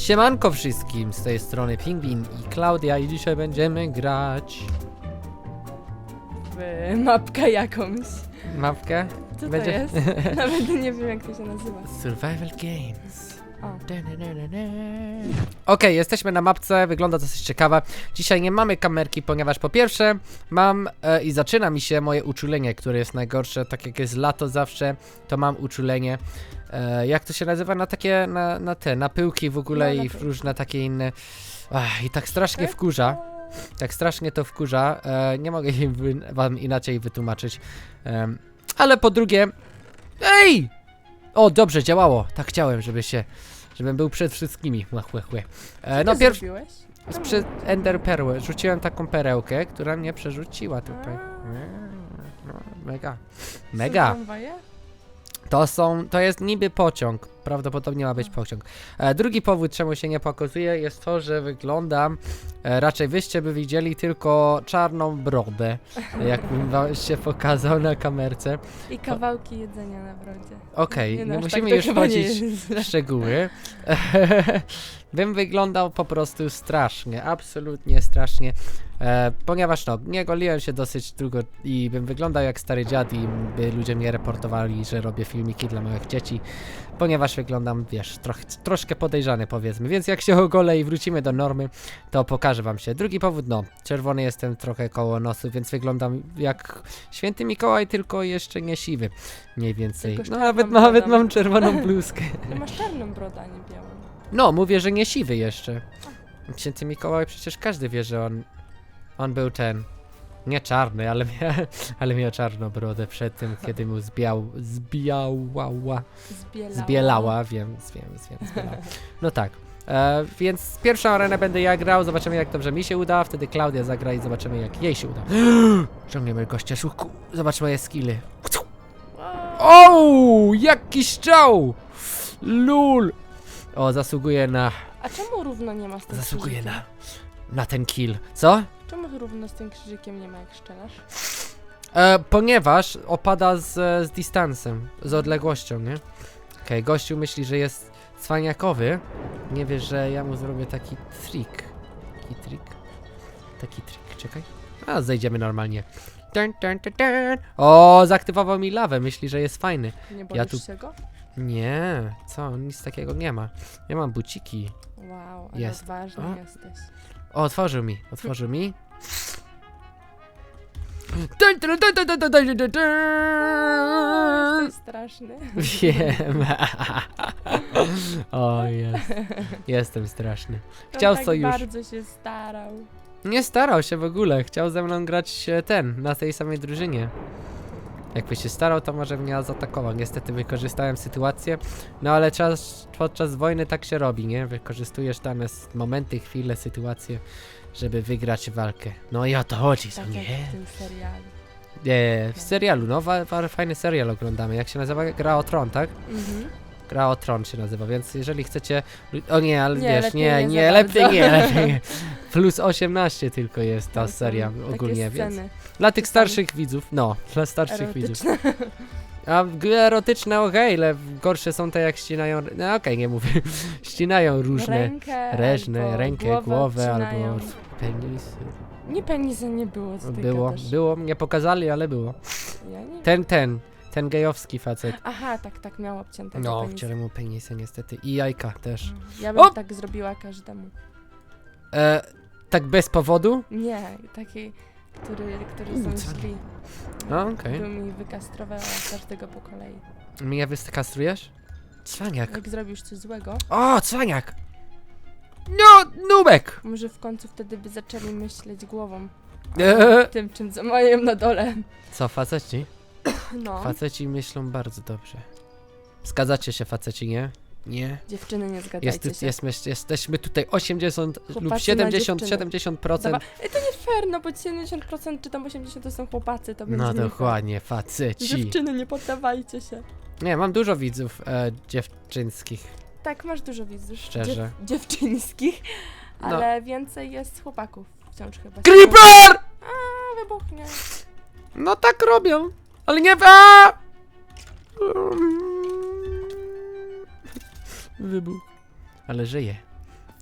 Siemanko wszystkim, z tej strony Pingwin i Klaudia i dzisiaj będziemy grać w mapkę jakąś. mapkę Co to jest? Nawet nie wiem jak to się nazywa. Survival Games. O. Okej, jesteśmy na mapce, wygląda dosyć ciekawe. Dzisiaj nie mamy kamerki, ponieważ po pierwsze mam e, i zaczyna mi się moje uczulenie, które jest najgorsze, tak jak jest lato zawsze, to mam uczulenie. E, jak to się nazywa? Na takie, na, na te, na pyłki w ogóle No, i pyłki. różne takie inne. Ach, I tak strasznie Tak? wkurza. Tak strasznie to wkurza. E, nie mogę wam inaczej wytłumaczyć. Em, ale po drugie. Ej! O, dobrze, działało. Tak chciałem, żeby się. Żebym był przed wszystkimi. Łach, łach. E, no pierw. zrobiłeś? Sprzed Ender Perłę. Rzuciłem taką perełkę, która mnie przerzuciła tutaj. No, mega. Mega. Tramwaje? To są, to jest niby pociąg. Prawdopodobnie ma być pociąg. E, drugi powód, czemu się nie pokazuje, jest to, że wyglądam. E, raczej wyście by widzieli tylko czarną brodę, jakbym wam się pokazał na kamerce. I kawałki jedzenia na brodzie. Okej, nie, no, aż musimy tak to już chyba nie wchodzić jest w szczegóły. bym wyglądał po prostu strasznie, absolutnie strasznie. E, ponieważ no, nie goliłem się dosyć długo i bym wyglądał jak stary dziad i by ludzie mnie reportowali, że robię filmiki dla małych dzieci. Ponieważ wyglądam, wiesz, troch, troszkę podejrzany powiedzmy. Więc jak się ogolę i wrócimy do normy, to pokażę wam się. Drugi powód, no, czerwony jestem trochę koło nosu, więc wyglądam jak święty Mikołaj, tylko jeszcze nie siwy. Mniej więcej. Tylko z No nawet, nawet brodą. mam czerwoną bluzkę. Masz czarną brodę, a nie białą. No, mówię, że nie siwy jeszcze. Święty Mikołaj przecież każdy wie, że on. On był ten. Nie czarny, ale, mia, ale miał czarną brodę przed tym, kiedy mu zbiał, zbijała, Zbielała. zbielała, wiem, wiem, wiem, zbielała. No tak. E, więc pierwszą arenę będę ja grał, zobaczymy jak dobrze mi się uda, wtedy Klaudia zagra i zobaczymy jak jej się uda. Ciągniemy gościa, szuku, zobaczmy jej skilly. O, jaki strzał! Lul! O, zasługuje na A czemu równo nie ma z tym Zasługuje na, na ten kill. Co? Czemu równo z tym krzyżykiem nie ma jak szczelasz? E, ponieważ opada z, z distansem, z odległością, nie? Okej, gościu myśli, że jest cwaniakowy. Nie wie, że ja mu zrobię taki trik. Taki trik. Taki trik, czekaj. A, zejdziemy normalnie. Dun, dun, dun, dun. O, zaktywował mi lawę, myśli, że jest fajny. Nie boisz tu- się go? Nie, co, nic takiego nie ma. Ja mam buciki. Wow, ale Jest. odważny O. jesteś. O, otworzył mi, otworzył mi. Dun, dun, dun, dun, dun, dun, dun, dun, dun. Jesteś straszny. Wiem. o, jest. Jestem straszny. Chciał tak sojusz. bardzo się starał. Nie starał się w ogóle. Chciał ze mną grać e, ten, na tej samej drużynie. Jakby się starał, to może mnie zaatakował. Niestety wykorzystałem sytuację. No ale czas, podczas wojny tak się robi, nie? Wykorzystujesz dane momenty, chwile, sytuacje, żeby wygrać walkę. No i o to chodzi, co Tak jak nie? w tym serialu. Nie, w serialu, no, wa, wa, fajny serial oglądamy. Jak się nazywa? Gra o Tron, tak? Mhm. Gra o Tron się nazywa, więc jeżeli chcecie... O nie, ale Nie, wiesz, lepiej nie, nie nie, za lepiej bardzo. nie, lepiej nie. Plus 18 tylko jest ta seria ogólnie, więc... Dla tych starszych widzów, no, dla starszych widzów. erotyczne. A g- erotyczne okej, ale gorsze są te jak ścinają... No okej, nie mówię. ścinają różne... Rękę, Reżne, albo rękę, głowę, albo penis. Nie penisa nie było, co ty Było, gadasz? było, nie pokazali, ale było. Ja nie... Ten, ten, ten gejowski facet. Aha, tak, tak, miał obciętego No, penisa. wciąłem mu penisy niestety. I jajka też. Ja bym O! tak zrobiła każdemu. E, tak bez powodu? Nie, taki, który, który są co? źli. A, okej. Bym mi wykastrowała każdego po kolei. Mnie wykastrujesz? Cwaniak. Jak zrobisz coś złego, O, cwaniak! No, nubek! może w końcu wtedy by zaczęli myśleć głową. Eee. Tym, czym co mają na dole. Co, faceci? No, Faceci myślą bardzo dobrze. Zgadzacie się, faceci, nie? Nie. dziewczyny nie zgadzajcie Jest, się. jest, jesteśmy tutaj 80 lub Chłopacy na 70, dziewczyny. 70%. Dobra, Ej, to nie fair, no bo 70% czy tam 80% to są chłopacy, to będzie No nie fair. dokładnie, faceci. Dziewczyny, nie poddawajcie się. Nie, mam dużo widzów e, dziewczynskich. Tak, masz dużo widzów. Szczerze. Dziew dziewczyńskich, No. ale więcej jest chłopaków wciąż chyba. Creeper! A, wybuchnie. No tak robią, ale nie... A! Wybuch. Ale żyje.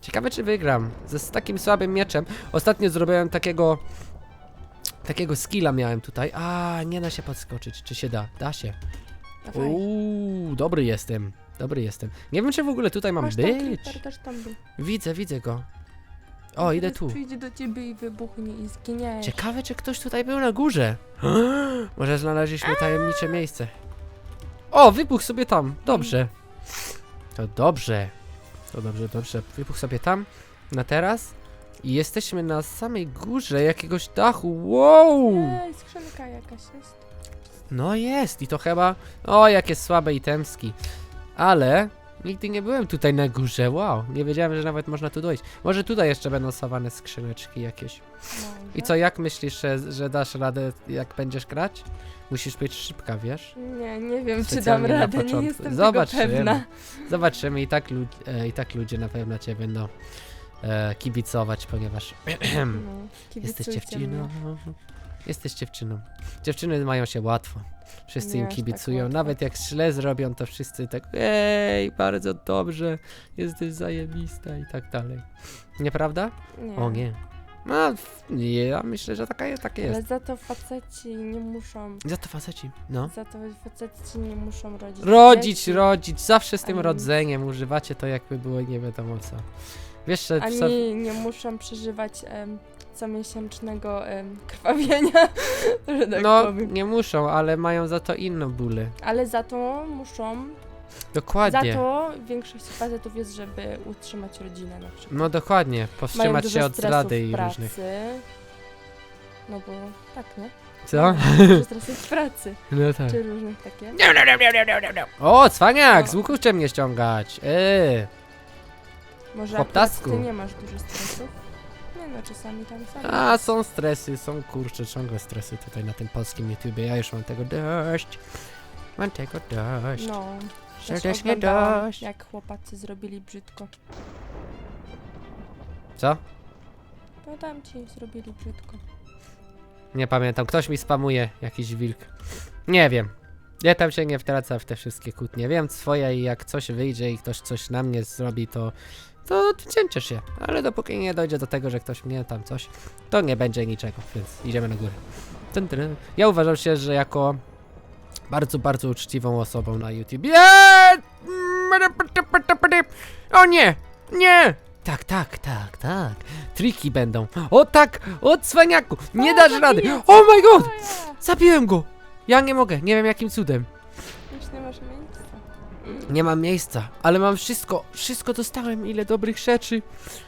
Ciekawe, czy wygram. Ze z takim słabym mieczem. Ostatnio zrobiłem takiego... Takiego skilla miałem tutaj. A, nie da się podskoczyć. Czy się da? Da się. Dawaj. Uuu, dobry jestem. Dobry jestem. Nie wiem, czy w ogóle tutaj mam Masz tam być. creeper, też tam był. Widzę, widzę go. O, idę Teraz tu. Przyjdzie do ciebie i wybuchnie i zginiesz. Ciekawe, czy ktoś tutaj był na górze. Może znaleźliśmy tajemnicze miejsce. O, wybuch sobie tam. Dobrze. To dobrze. To dobrze, dobrze. Wybuch sobie tam, na teraz. I jesteśmy na samej górze jakiegoś dachu. Wow! Ej, skrzynka jakaś jest. No jest i to chyba... O, jakie słabe itemski. Ale... Nigdy nie byłem tutaj na górze, wow. Nie wiedziałem, że nawet można tu dojść. Może tutaj jeszcze będą schowane skrzyneczki jakieś. I co, jak myślisz, że, że dasz radę, jak będziesz grać? Musisz być szybka, wiesz? Nie, nie wiem, czy dam Specjalnie na radę, nie początku. jestem Zobaczymy. tego pewna. Zobaczymy, i tak, lud- e, i tak ludzie na pewno cię będą e, kibicować, ponieważ No, jesteś kibicujcie dziewczyną. Jesteś dziewczyną. Dziewczyny mają się łatwo. Wszyscy Nie im aż tak kibicują. łatwo. Nawet jak źle zrobią, to wszyscy tak ej, bardzo dobrze, jesteś zajebista i tak dalej. Nieprawda? Nie. O nie. No, f- nie, ja myślę, że taka, jest- Ale jest. za to faceci nie muszą, Za to faceci, no. za to faceci nie muszą rodzić Rodzić, dzieci, rodzić, zawsze z tym Ani- rodzeniem używacie to jakby było nie wiadomo co. Wiesz, że w Ani nie muszą przeżywać em, comiesięcznego em, krwawienia, że tak no powiem. nie muszą, ale mają za to inną bólę. Ale za to muszą, Dokładnie. za to większość facetów jest, żeby utrzymać rodzinę na przykład. No dokładnie, Mają powstrzymać dużo się od stresu zdrady w i pracy. różnych. No bo tak, nie? Co? Dużo stresu w pracy, No tak. czy różnych takie. O, cwaniak, No. z łuku mnie ściągać. Eee. Może Chłoptasku. akurat ty nie masz dużo stresów? No, czasami tam. A, są stresy, są kurcze, ciągłe stresy tutaj na tym polskim YouTubie. Ja już mam tego dość. Mam tego dość. No, też Serdecznie oglądałam, dość. jak chłopacy zrobili brzydko. Co? Podam ci, zrobili brzydko. Nie pamiętam, ktoś mi spamuje, jakiś wilk. Nie wiem. Ja tam się nie wtracam w te wszystkie kłótnie. Wiem swoje i jak coś wyjdzie i ktoś coś na mnie zrobi, to to cięciesz się. Ale dopóki nie dojdzie do tego, że ktoś mnie tam coś, to nie będzie niczego, więc idziemy na górę. Tyn, tyn. Ja uważam się, że jako bardzo, bardzo uczciwą osobą na YouTube. O nie! Nie! Tak, tak, tak, tak. Triki będą. O tak! O cwaniaku! Nie O, dasz rady! cię. Oh my god! O! Zabiłem go! Ja nie mogę, nie wiem jakim cudem. Już nie masz miejsca. Nie mam miejsca, ale mam wszystko. Wszystko dostałem, ile dobrych rzeczy.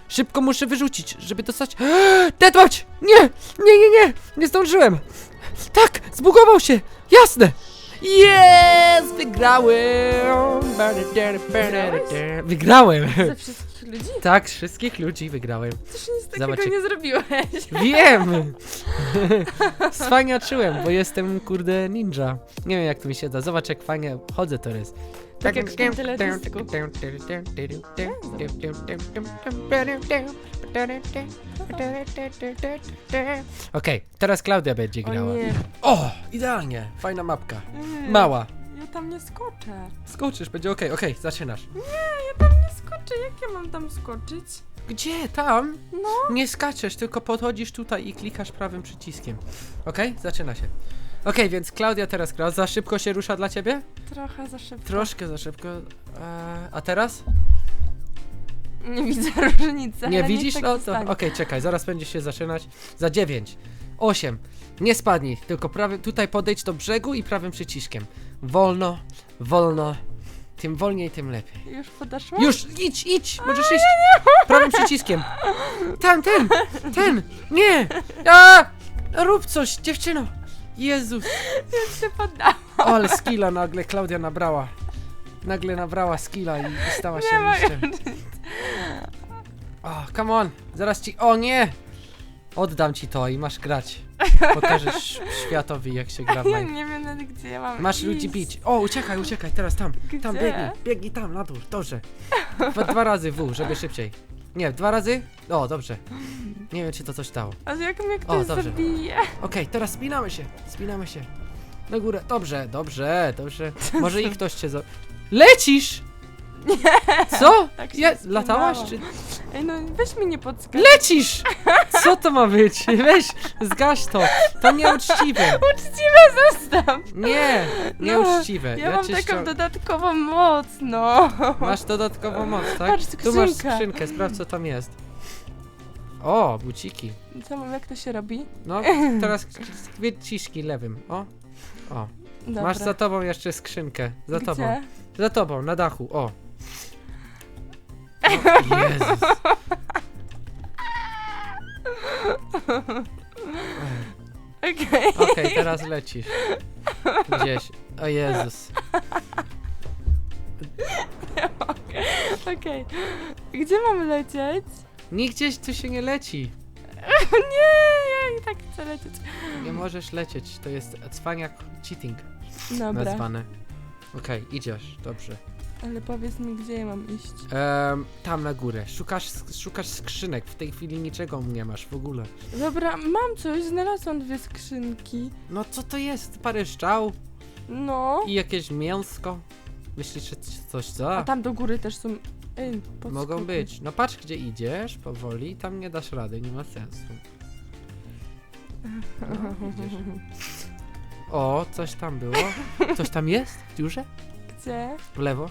Szybko muszę wyrzucić, żeby dostać. Deadwatch! Nie! Nie, nie, nie! Nie zdążyłem! Tak! Zbugował się! Jasne! Jest! Wygrałem! Wygrałem! Ze wszystkich ludzi? Tak, wszystkich ludzi wygrałem. Coś nic takiego Zobacz, jak- nie zrobiłeś. Wiem! Swaniaczyłem, bo jestem kurde ninja. Nie wiem jak to mi się da. Zobacz jak fajnie chodzę teraz. Tak jak w tym teledysku. Okej, teraz Klaudia będzie O grała. nie. O, idealnie. Fajna mapka. Mm, Mała. Ja tam nie skoczę. Skoczysz, będzie okej. Okej, zaczynasz. Ja tam nie skoczę. Jak ja mam tam skoczyć? Gdzie? Tam? No. Nie skaczesz, tylko podchodzisz tutaj i klikasz prawym przyciskiem. Okej, zaczyna się. Okej, więc Klaudia teraz gra. Za szybko się rusza dla ciebie? Trochę za szybko. Troszkę za szybko. Eee, a teraz? Nie widzę różnicy. Nie ale widzisz? Tak No to okej, zostanie. czekaj, zaraz będzie się zaczynać. Za 9, 8. Nie spadnij, tylko prawy, tutaj podejdź do brzegu i prawym przyciskiem. Wolno, wolno. Tym wolniej, tym lepiej. Już podeszło? Już, idź, idź, możesz iść. Prawym przyciskiem. Tam, ten, ten, nie. A! Rób coś, dziewczyno. Jezus. Już się poddałam. O, ale skilla nagle Klaudia nabrała. Nagle nabrała skilla i i stała się Nie ma mistrzem. O, come on, zaraz ci. O nie! Oddam ci to i masz grać. Pokażesz światowi, jak się gra w Ja Minecraft. nie wiem nawet gdzie ja mam Masz iść. ludzi bić. O, uciekaj, uciekaj, teraz tam. Tam Gdzie? biegnij, biegnij tam, na dół, dobrze. Dwa, dwa razy W, żeby szybciej. Nie, dwa razy? O, dobrze. Nie wiem, czy to coś dało. A jak mnie ktoś dobrze. zabije? Okej, teraz spinamy się, spinamy się. Na górę, dobrze, dobrze, dobrze. Może i ktoś cię za... Lecisz! Co? Tak się Ja, latałaś czy... Ej, no weź mi nie podskakać. Lecisz! Co to ma być? Weź, zgaś to. To nieuczciwe. Uczciwe zostaw! Nie, nieuczciwe. Ja, mam cię taką dodatkową moc, no. Masz dodatkową moc, tak? Patrz, Tu masz skrzynka. skrzynkę, sprawdź co tam jest. O, buciki. Co mam, jak to się robi? No, teraz wyciśnij lewym. O, o. Dobra. Masz za tobą jeszcze skrzynkę. Za Gdzie? tobą. Za tobą, na dachu, o. Jezus. Okej. Okej, teraz lecisz. Gdzieś. O Jezus. Okej. Gdzie mam lecieć? Nigdzieś tu się nie leci. nie, ja i tak chcę lecieć. Nie możesz lecieć. To jest cwaniak cheating Dobra, nazwane. Okej, idziesz, dobrze. Ale powiedz mi, gdzie ja mam iść. Em, tam na górę. Szukasz, szukasz skrzynek. W tej chwili niczego nie masz w ogóle. Dobra, mam coś, znalazłam dwie skrzynki. No co to jest? Parę szczał No. i jakieś mięsko. Myślisz, że c- coś za? A tam do góry też są... Ej, podskoki. Mogą być. No patrz gdzie idziesz, powoli, tam nie dasz rady, nie ma sensu. No, widzisz. O, coś tam było. Coś tam jest? W dziurze? Gdzie? W lewo?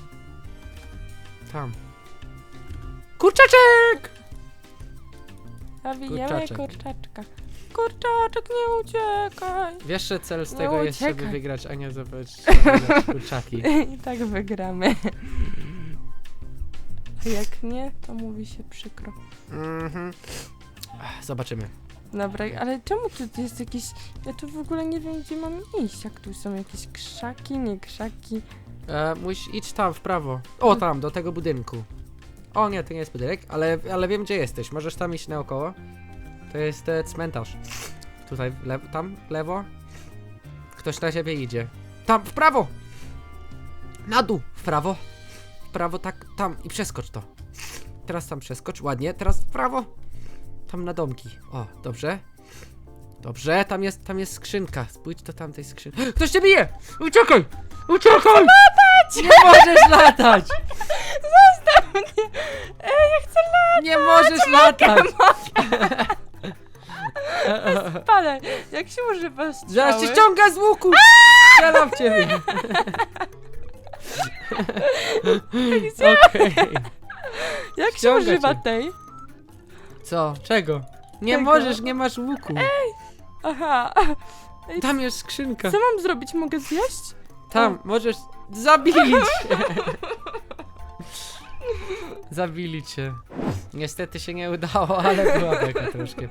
Tam. Kurczaczek! Zawijemy Kurczaczek. kurczaczka. Kurczaczek, nie uciekaj. Wiesz, że cel z No, tego jest, żeby uciekaj. wygrać, a nie zdobyć zdobywać kurczaki. I tak wygramy. A jak nie, to mówi się przykro. Mhm. Ach, Zobaczymy. Dobra, ale czemu tu jest jakieś... Ja tu w ogóle nie wiem, gdzie mam iść. Jak tu są jakieś krzaki, nie krzaki. E, musisz idź tam, w prawo. O, tam, do tego budynku. O nie, to nie jest budynek, ale, ale wiem gdzie jesteś. Możesz tam iść naokoło. To jest e, cmentarz. Tutaj, tam, w lewo. Ktoś na ciebie idzie. Tam, w prawo! Na dół, w prawo. W prawo, tak, tam i przeskocz to. Teraz tam przeskocz, ładnie. Teraz w prawo. Tam na domki. O, dobrze. Dobrze, tam jest, tam jest skrzynka. Spójrz do tamtej skrzynki. Ktoś cię bije! Uciekaj! Uciekaj! Nie możesz latać! Zostaw mnie! Ej, ja chcę Nie możesz latać! Palę! Jak się używa strzały? Zaraz cię ściąga z łuku! Strzelam w ciebie! Okej. Jak się ściąga używa cię. tej? Co? Czego? Nie Tego. możesz, nie masz łuku. Aha. Tam jest skrzynka. Co mam zrobić? Mogę zjeść? Tam, możesz zabić. Zabili cię. Niestety się nie udało, ale była taka troszkę.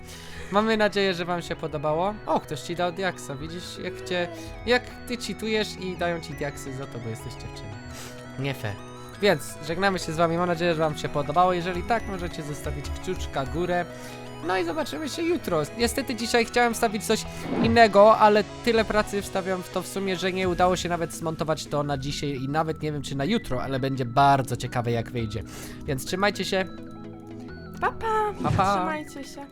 Mamy nadzieję, że wam się podobało. O, ktoś ci dał diaksa. Widzisz, jak cię, jak ty cheatujesz i dają ci diaksy za to, bo jesteś dziewczyną. Nie fair. Więc żegnamy się z wami. Mam nadzieję, że wam się podobało. Jeżeli tak, możecie zostawić kciuczka górę. No i zobaczymy się jutro. Niestety dzisiaj chciałem wstawić coś innego, ale tyle pracy wstawiam w to w sumie, że nie udało się nawet zmontować to na dzisiaj i nawet nie wiem czy na jutro, ale będzie bardzo ciekawe jak wyjdzie. Więc trzymajcie się. Pa, pa. Pa, pa. Trzymajcie się.